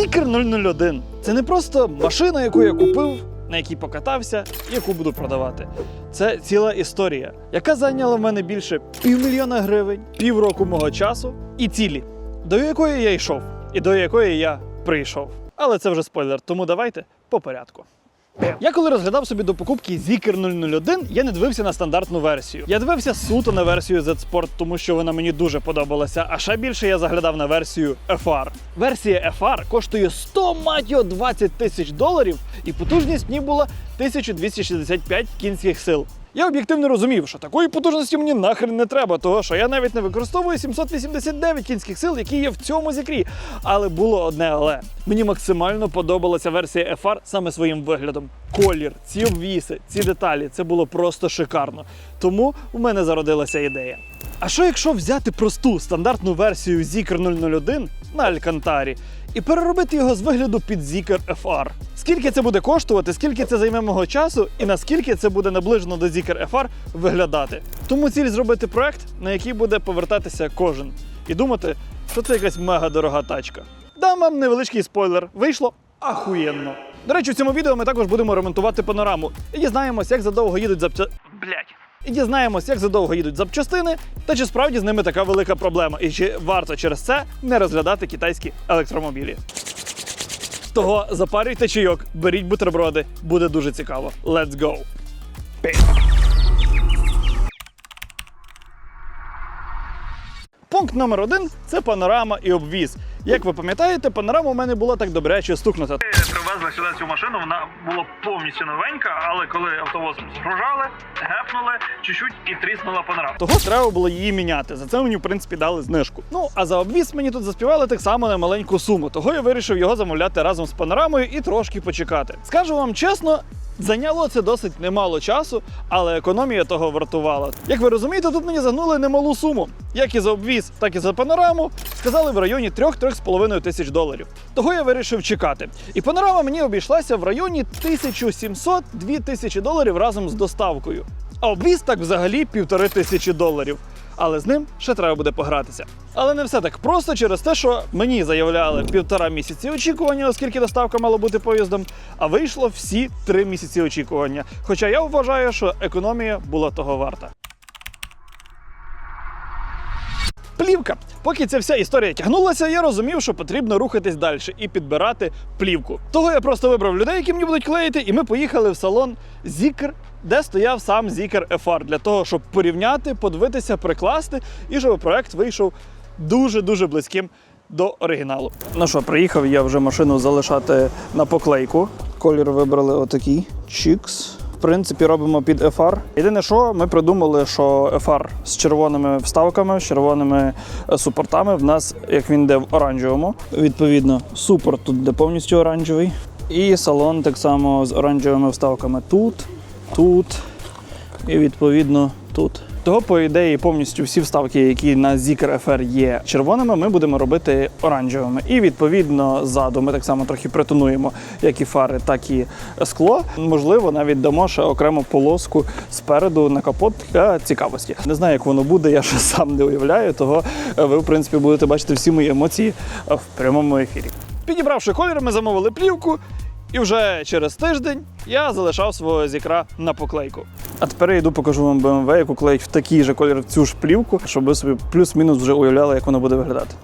Zikr 001 це не просто машина, яку я купив, на якій покатався, яку буду продавати. Це ціла історія, яка зайняла в мене більше півмільйона гривень, півроку мого часу і цілі, до якої я йшов, і до якої я прийшов. Але це вже спойлер, тому давайте по порядку. Я коли розглядав собі до покупки Zikr 001, я не дивився на стандартну версію. Я дивився суто на версію Z-Sport, тому що вона мені дуже подобалася. А ще більше я заглядав на версію FR. Версія FR коштує 100 матіо його, 20 тисяч доларів, і потужність в ній була 1265 кінських сил. Я об'єктивно розумів, що такої потужності мені нахрен не треба, того що я навіть не використовую 789 кінських сил, які є в цьому зікрі. Але було одне але. Мені максимально подобалася версія FR саме своїм виглядом. Колір, ці обвіси, ці деталі це було просто шикарно. Тому у мене зародилася ідея. А що якщо взяти просту стандартну версію Zikr 001 на Алькантарі і переробити його з вигляду під Zikr FR? Скільки це буде коштувати, скільки це займе мого часу, і наскільки це буде наближено до Zikr FR виглядати? Тому ціль зробити проект, на який буде повертатися кожен, і думати, що це якась мега дорога тачка. Дам вам невеличкий спойлер. Вийшло ахуєнно. До речі, в цьому відео ми також будемо ремонтувати панораму і дізнаємось, як задовго їдуть запча... Блять. І дізнаємось, як задовго їдуть запчастини, та чи справді з ними така велика проблема, і чи варто через це не розглядати китайські електромобілі. Того запарюйте чайок, беріть бутерброди, буде дуже цікаво. Let's go! Пі. Пункт номер один це панорама і обвіз. Як ви пам'ятаєте, панорама у мене була так добряче стукнута. Привезли сюди цю машину, вона була повністю новенька, але коли автовоз згружали, гепнули чуть-чуть і тріснула панорама. Того треба було її міняти. За це мені, в принципі, дали знижку. Ну а за обвіз мені тут заспівали так само на маленьку суму. Того я вирішив його замовляти разом з панорамою і трошки почекати. Скажу вам чесно. Зайняло це досить немало часу, але економія того вартувала. Як ви розумієте, тут мені загнули немалу суму. Як і за обвіз, так і за панораму сказали в районі 3-3,5 тисяч доларів. Того я вирішив чекати. І панорама мені обійшлася в районі 1700-2 тисячі доларів разом з доставкою. А обвіз так взагалі півтори тисячі доларів. Але з ним ще треба буде погратися. Але не все так просто через те, що мені заявляли півтора місяці очікування, оскільки доставка мала бути поїздом, а вийшло всі три місяці очікування. Хоча я вважаю, що економія була того варта. Плівка. Поки ця вся історія тягнулася, я розумів, що потрібно рухатись далі і підбирати плівку. Того я просто вибрав людей, які мені будуть клеїти, і ми поїхали в салон Zikr, де стояв сам Zikr FR, для того, щоб порівняти, подивитися, прикласти, і щоб проект вийшов дуже-дуже близьким до оригіналу. Ну що, приїхав я вже машину залишати на поклейку. Колір вибрали отакий. Чікс. В принципі, робимо під FR. Єдине, що ми придумали, що FR з червоними вставками, з червоними е, супортами. В нас, як він йде в оранжевому. Відповідно, супорт тут де повністю оранжевий. І салон так само з оранжевими вставками тут, тут і відповідно тут. Того, по ідеї, повністю всі вставки, які на Zikr FR є червоними, ми будемо робити оранжевими. І відповідно ззаду ми так само трохи притонуємо як і фари, так і скло. Можливо, навіть дамо ще окрему полоску спереду на капот для цікавості. Не знаю, як воно буде, я ще сам не уявляю. Того е, ви, в принципі, будете бачити всі мої емоції в прямому ефірі. Підібравши колір, ми замовили плівку. І вже через тиждень я залишав свого зікра на поклейку. А тепер я йду покажу вам BMW, яку клеють в такий же колір цю ж плівку, щоб ви собі плюс-мінус вже уявляли, як воно буде виглядати.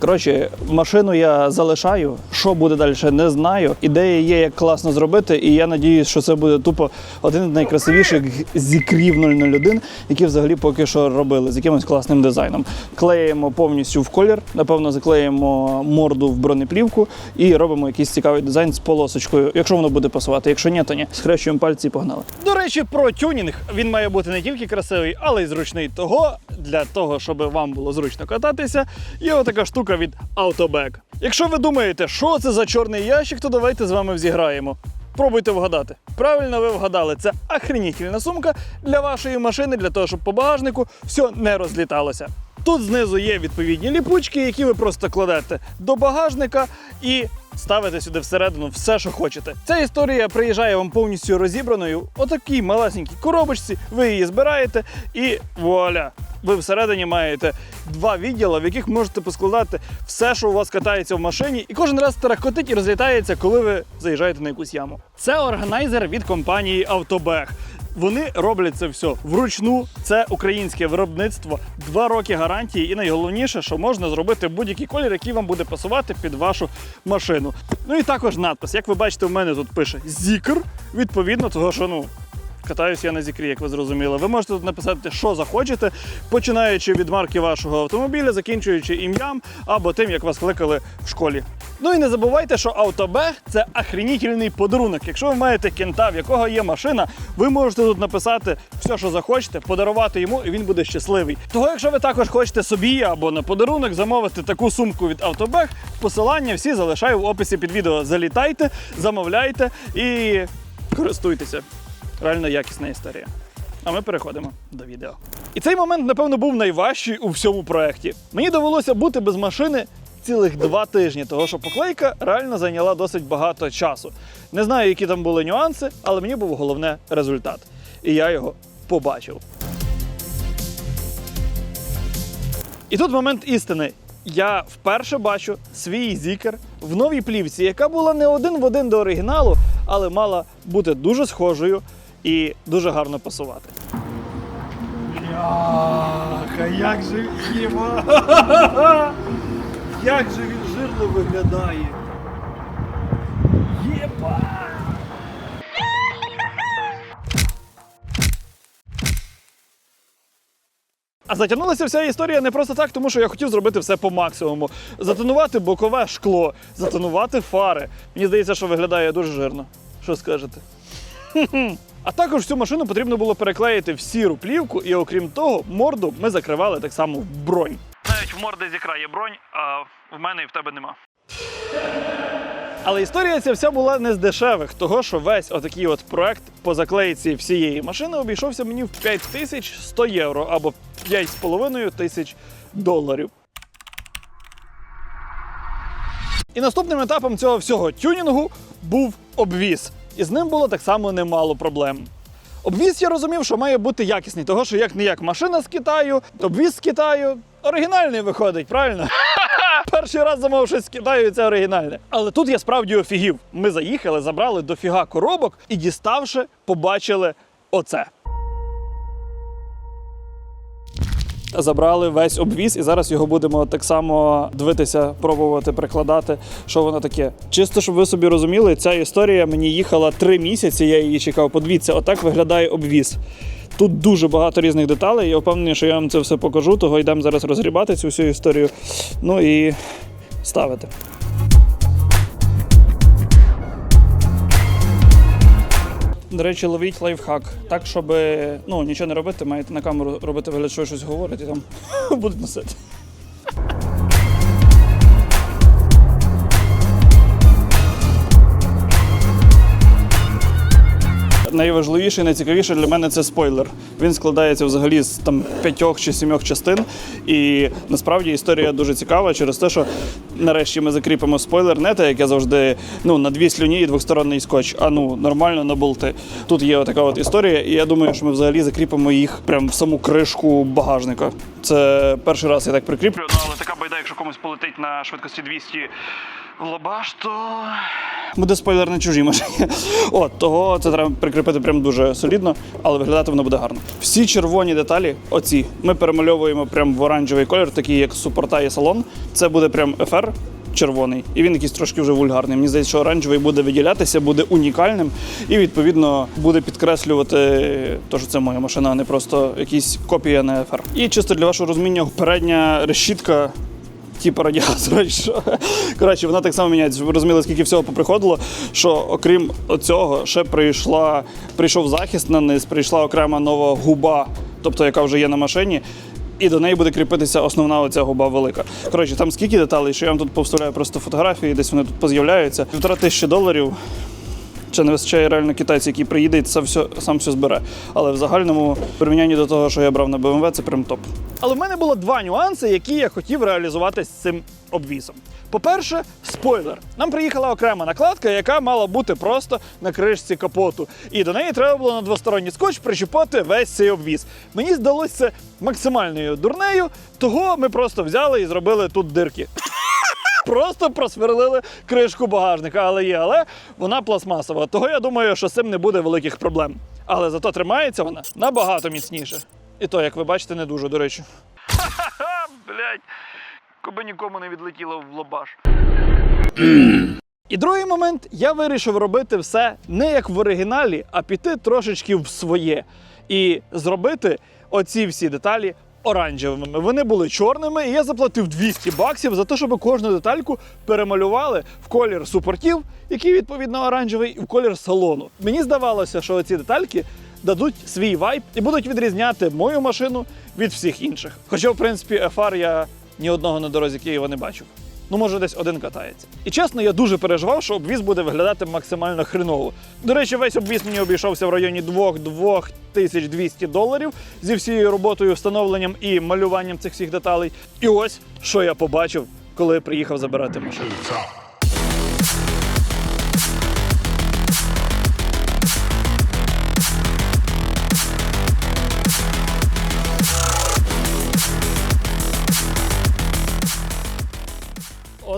Коротше, машину я залишаю. Що буде далі, не знаю. Ідея є, як класно зробити, і я надіюсь, що це буде тупо один з найкрасивіших зікрів 001, які взагалі поки що робили з якимось класним дизайном. Клеїмо повністю в колір, напевно, заклеїмо морду в бронеплівку і робимо якийсь цікавий дизайн з полосочкою. Якщо воно буде пасувати, якщо ні, то ні. Схрещуємо пальці і погнали. До речі, про тюнінг він має бути не тільки красивий, але й зручний. Того для того, щоб вам було зручно кататися, є отака штука від Autobag. Якщо ви думаєте, що це за чорний ящик, то давайте з вами взіграємо. Пробуйте вгадати. Правильно ви вгадали, це охренітельна сумка для вашої машини, для того, щоб по багажнику все не розліталося. Тут знизу є відповідні ліпучки, які ви просто кладете до багажника, і ставите сюди всередину все, що хочете. Ця історія приїжджає вам повністю розібраною. Отакій малесенькій коробочці. Ви її збираєте і вуаля! Ви всередині маєте два відділи, в яких можете поскладати все, що у вас катається в машині, і кожен раз тарахкотить і розлітається, коли ви заїжджаєте на якусь яму. Це органайзер від компанії Автобег. Вони роблять це все вручну. Це українське виробництво, два роки гарантії, і найголовніше, що можна зробити будь-який колір, який вам буде пасувати під вашу машину. Ну і також надпис. Як ви бачите, в мене тут пише Зікр. Відповідно, того, що ну. Катаюсь я на зікрі, як ви зрозуміли. Ви можете тут написати, що захочете, починаючи від марки вашого автомобіля, закінчуючи ім'ям або тим, як вас кликали в школі. Ну і не забувайте, що автобег це охренітельний подарунок. Якщо ви маєте кента, в якого є машина, ви можете тут написати все, що захочете, подарувати йому, і він буде щасливий. Того, якщо ви також хочете собі або на подарунок замовити таку сумку від автобег, посилання всі залишаю в описі під відео. Залітайте, замовляйте і користуйтеся. Реально якісна історія. А ми переходимо до відео. І цей момент, напевно, був найважчий у всьому проєкті. Мені довелося бути без машини цілих два тижні, того що поклейка реально зайняла досить багато часу. Не знаю, які там були нюанси, але мені був головне результат. І я його побачив. І тут момент істини. Я вперше бачу свій зікер в новій плівці, яка була не один в один до оригіналу, але мала бути дуже схожою і дуже гарно пасувати. Бляха, як же Єва! Як же він жирно виглядає! Єба! А затягнулася вся історія не просто так, тому що я хотів зробити все по максимуму. Затонувати бокове шкло, затонувати фари. Мені здається, що виглядає дуже жирно. Що скажете? А також цю машину потрібно було переклеїти в сіру плівку, і окрім того, морду ми закривали так само в бронь. Навіть в морди зікра є бронь, а в мене і в тебе нема. Але історія ця вся була не з дешевих, того що весь отакий от проект по заклейці всієї машини обійшовся мені в 5100 євро або 5,5 тисяч доларів. І наступним етапом цього всього тюнінгу був обвіз. І з ним було так само немало проблем. Обвіз я розумів, що має бути якісний, того що як не як машина з Китаю, обвіз з Китаю. Оригінальний виходить, правильно? Перший раз замовив щось з Китаю, і це оригінальне. Але тут я справді офігів. Ми заїхали, забрали дофіга коробок і діставши, побачили оце. Забрали весь обвіз, і зараз його будемо так само дивитися, пробувати прикладати, що воно таке. Чисто, щоб ви собі розуміли, ця історія мені їхала три місяці, я її чекав. Подивіться, отак виглядає обвіз. Тут дуже багато різних деталей. Я впевнений, що я вам це все покажу, того йдемо зараз розгрібати цю всю історію. Ну і ставити. До речі, ловіть лайфхак. Так, щоб ну, нічого не робити, маєте на камеру робити вигляд, що щось говорите, і там будуть носити. Найважливіше і найцікавіше для мене це спойлер. Він складається взагалі з там п'ятьох чи сімьох частин. І насправді історія дуже цікава через те, що нарешті ми закріпимо спойлер те, як я завжди ну, на дві слюні і двосторонній скотч, а ну нормально на болти. Тут є така от історія, і я думаю, що ми взагалі закріпимо їх прямо в саму кришку багажника. Це перший раз я так прикріплю. Ну, але така байда, якщо комусь полетить на швидкості 200 то буде спойлер на чужій машині. От того це треба прикріпити прям дуже солідно, але виглядати воно буде гарно. Всі червоні деталі, оці, ми перемальовуємо прям в оранжевий колір, такий як супортає салон. Це буде прям FR червоний, і він якийсь трошки вже вульгарний. Мені здається, що оранжевий буде виділятися, буде унікальним і відповідно буде підкреслювати те, що це моя машина, а не просто якісь копія на FR. І чисто для вашого розуміння, передня решітка типу радіатора. Що. Коротше, вона так само міняється. Ви розуміли, скільки всього поприходило, що окрім цього, ще прийшла, прийшов захист на низ, прийшла окрема нова губа, тобто яка вже є на машині. І до неї буде кріпитися основна оця губа велика. Коротше, там скільки деталей, що я вам тут повставляю просто фотографії, десь вони тут поз'являються. Півтора тисячі доларів. Ще не вистачає реально китайць, який приїде і це все сам все збере. Але в загальному в порівнянні до того, що я брав на BMW, це прям топ. Але в мене було два нюанси, які я хотів реалізувати з цим обвісом. По-перше, спойлер. Нам приїхала окрема накладка, яка мала бути просто на кришці капоту. І до неї треба було на двосторонній скотч причепати весь цей обвіз. Мені здалося це максимальною дурнею, того ми просто взяли і зробили тут дирки. Просто просверлили кришку багажника, але є, але вона пластмасова. Того я думаю, що з цим не буде великих проблем. Але зато тримається вона набагато міцніше. І то, як ви бачите, не дуже, до речі. Ха-ха, блядь, коби нікому не відлетіло в лобаш. І другий момент, я вирішив робити все не як в оригіналі, а піти трошечки в своє. І зробити оці всі деталі оранжевими. Вони були чорними, і я заплатив 200 баксів за те, щоб кожну детальку перемалювали в колір супортів, який відповідно оранжевий, і в колір салону. Мені здавалося, що ці детальки дадуть свій вайб і будуть відрізняти мою машину від всіх інших. Хоча, в принципі, FR я ні одного на дорозі Києва не бачив. Ну, може, десь один катається. І чесно, я дуже переживав, що обвіз буде виглядати максимально хреново. До речі, весь обвіз мені обійшовся в районі 2-2200 доларів зі всією роботою, встановленням і малюванням цих всіх деталей. І ось що я побачив, коли приїхав забирати машину.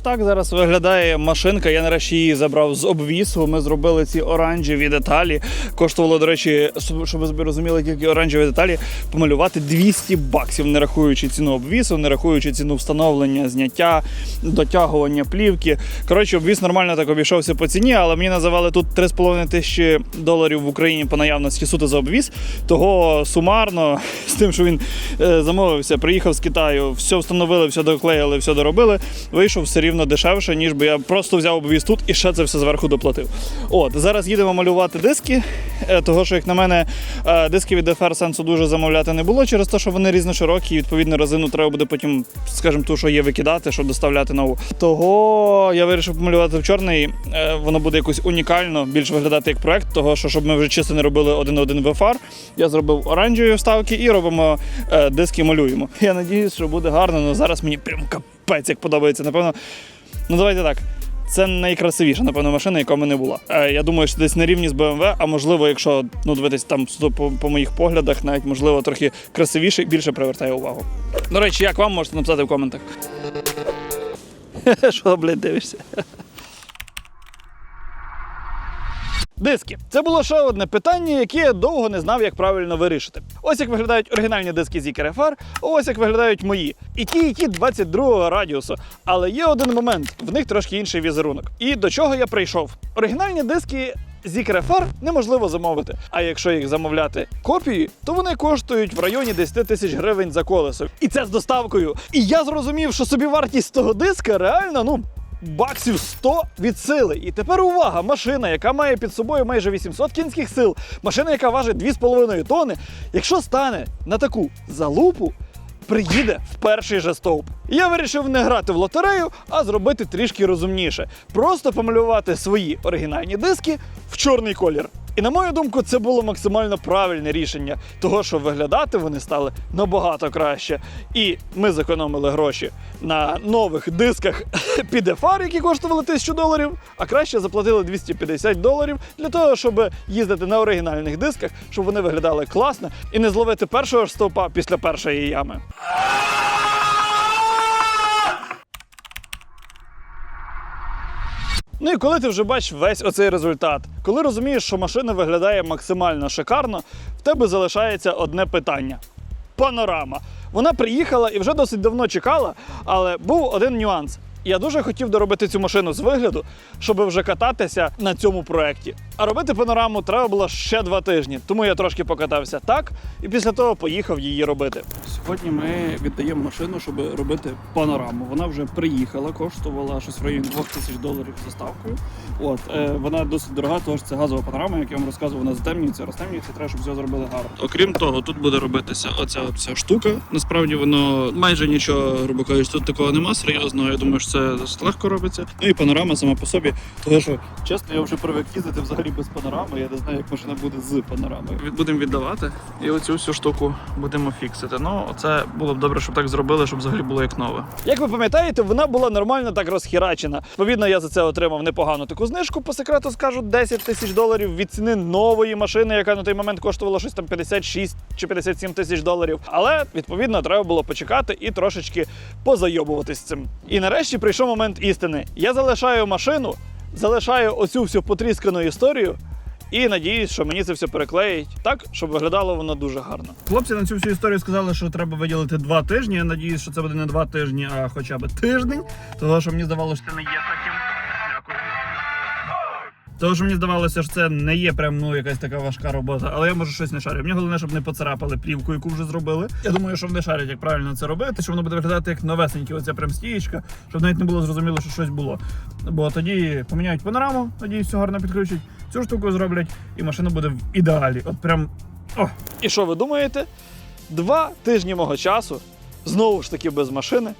Отак зараз виглядає машинка. Я нарешті її забрав з обвісу. Ми зробили ці оранжеві деталі. Коштувало, до речі, щоб ви розуміли, які оранжеві деталі помалювати 200 баксів, не рахуючи ціну обвісу, не рахуючи ціну встановлення, зняття, дотягування плівки. Коротше, обвіс нормально так обійшовся по ціні, але мені називали тут 3,5 тисячі доларів в Україні по наявності суто за обвіз. Того сумарно з тим, що він е, замовився, приїхав з Китаю, все встановили, все доклеїли, все доробили. Вийшов все рівно дешевше, ніж би я просто взяв обвіз тут і ще це все зверху доплатив. От зараз їдемо малювати диски, е, того що, як на мене, е, диски від FR сенсу дуже замовляти не було через те, що вони різноширокі, і відповідно резину треба буде потім, скажімо, ту, що є викидати, щоб доставляти нову. Того я вирішив помалювати в чорний. Е, Воно буде якось унікально, більш виглядати як проект, того що щоб ми вже чисто не робили один-один в FR, я зробив оранжеві вставки і робимо диски, малюємо. Я надіюсь, що буде гарно, але зараз мені прям капець як подобається. Напевно, ну давайте так. Це найкрасивіша, напевно, машина, яка в мене була. Е, я думаю, що десь на рівні з BMW, а можливо, якщо ну дивитись там по, по моїх поглядах, навіть можливо трохи красивіше і більше привертає увагу. До речі, як вам можете написати в коментах? Що, блядь, дивишся? Диски. Це було ще одне питання, яке я довго не знав, як правильно вирішити. Ось як виглядають оригінальні диски Zikr FR, ось як виглядають мої. І ті, і ті 22 радіусу. Але є один момент, в них трошки інший візерунок. І до чого я прийшов? Оригінальні диски Zikr FR неможливо замовити. А якщо їх замовляти копії, то вони коштують в районі 10 тисяч гривень за колесо. І це з доставкою. І я зрозумів, що собі вартість того диска реально, ну баксів 100 від сили. І тепер увага! Машина, яка має під собою майже 800 кінських сил, машина, яка важить 2,5 тонни, якщо стане на таку залупу. Приїде в перший же стовп. Я вирішив не грати в лотерею, а зробити трішки розумніше. Просто помалювати свої оригінальні диски в чорний колір. І на мою думку, це було максимально правильне рішення, того що виглядати вони стали набагато краще. І ми зекономили гроші на нових дисках під FR, які коштували 1000 доларів, а краще заплатили 250 доларів для того, щоб їздити на оригінальних дисках, щоб вони виглядали класно і не зловити першого ж стовпа після першої ями. Ну і коли ти вже бачиш весь оцей результат, коли розумієш, що машина виглядає максимально шикарно, в тебе залишається одне питання: панорама. Вона приїхала і вже досить давно чекала, але був один нюанс. Я дуже хотів доробити цю машину з вигляду, щоб вже кататися на цьому проєкті. А робити панораму треба було ще два тижні, тому я трошки покатався так і після того поїхав її робити. Сьогодні ми віддаємо машину, щоб робити панораму. Вона вже приїхала, коштувала щось в районі 2000 доларів з доставкою. От е, вона досить дорога, тому це газова панорама, як я вам розказував, вона затемнюється, розтемнюється, треба, щоб все зробили гарно. Окрім того, тут буде робитися оця вся штука. Насправді воно майже нічого, грубо кажучи, тут такого нема серйозного. Я думаю, що це це досить легко робиться. Ну і панорама сама по собі. Тому що, чесно, я вже привик їздити взагалі без панорами. Я не знаю, як машина буде з панорамою. Будемо віддавати і оцю всю штуку будемо фіксити. Ну, це було б добре, щоб так зробили, щоб взагалі було як нове. Як ви пам'ятаєте, вона була нормально так розхірачена. Відповідно, я за це отримав непогану таку знижку, по секрету скажу, 10 тисяч доларів від ціни нової машини, яка на той момент коштувала щось там 56 чи 57 тисяч доларів. Але відповідно треба було почекати і трошечки позайобуватись з цим. І нарешті прийшов момент істини. Я залишаю машину, залишаю оцю всю потріскану історію. І надіюсь, що мені це все переклеїть так, щоб виглядало воно дуже гарно. Хлопці на цю всю історію сказали, що треба виділити два тижні. Я надіюсь, що це буде не два тижні, а хоча б тиждень. Того, що мені здавалося, що Це не є таким. Що мені здавалося, що це не є прям ну якась така важка робота, але я можу щось не шарю. Мені головне, щоб не поцарапали плівку, яку вже зробили. Я думаю, що вони шарять, як правильно це робити, що воно буде виглядати як новесеньке, оця прям стієчка, щоб навіть не було зрозуміло, що щось було. Бо тоді поміняють панораму, тоді все гарно підключать. Цю штуку зроблять, і машина буде в ідеалі. От прям. О! І що ви думаєте? Два тижні мого часу, знову ж таки без машини,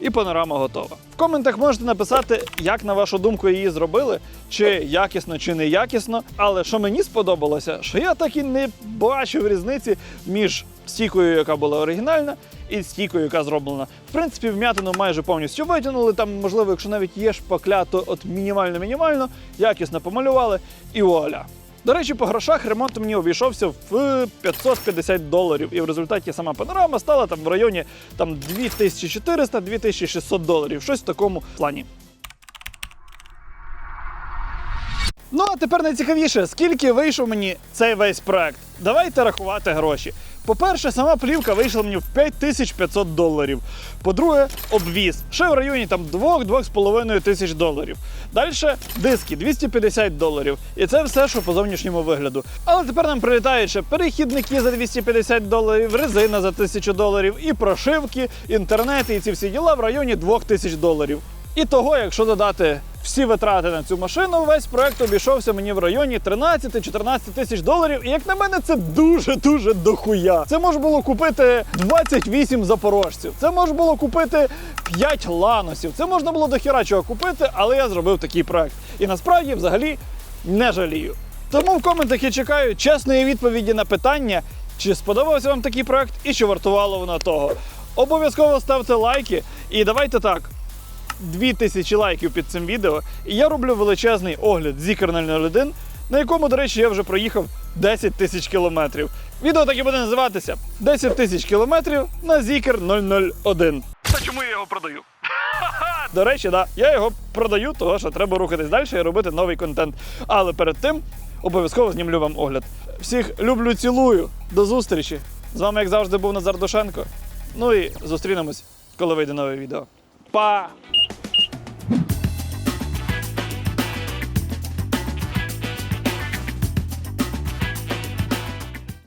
і панорама готова. В коментах можете написати, як на вашу думку її зробили, чи якісно, чи не якісно. Але що мені сподобалося, що я так і не бачив різниці між стійкою, яка була оригінальна, і стійкою, яка зроблена. В принципі, вм'ятину майже повністю витягнули. Там, можливо, якщо навіть є шпакля, то от мінімально-мінімально, якісно помалювали і вуаля. До речі, по грошах ремонт мені обійшовся в 550 доларів, і в результаті сама панорама стала там в районі там 2400-2600 доларів. Щось в такому плані. Ну а тепер найцікавіше, скільки вийшов мені цей весь проект. Давайте рахувати гроші. По-перше, сама плівка вийшла мені в 5500 доларів. По-друге, обвіз ще в районі там 2-2,5 тисяч доларів. Далі диски 250 доларів. І це все, що по зовнішньому вигляду. Але тепер нам прилітають ще перехідники за 250 доларів, резина за 1000 доларів, і прошивки, інтернет і ці всі діла в районі 2000 доларів. І того, якщо додати всі витрати на цю машину, весь проект обійшовся мені в районі 13-14 тисяч доларів. І як на мене, це дуже-дуже дохуя. Це можна було купити 28 запорожців. Це можна було купити 5 ланосів. Це можна було до чого купити, але я зробив такий проект. І насправді взагалі не жалію. Тому в коментах я чекаю чесної відповіді на питання, чи сподобався вам такий проект і чи вартувало воно того. Обов'язково ставте лайки і давайте так. 2000 лайків під цим відео, і я роблю величезний огляд Zikr 001, на якому, до речі, я вже проїхав 10 тисяч кілометрів. Відео так і буде називатися 10 тисяч кілометрів на Zikr 001. Та чому я його продаю? До речі, да, я його продаю, того що треба рухатись далі і робити новий контент. Але перед тим обов'язково знімлю вам огляд. Всіх люблю, цілую. До зустрічі. З вами, як завжди, був Назар Дошенко. Ну і зустрінемось, коли вийде нове відео. পা।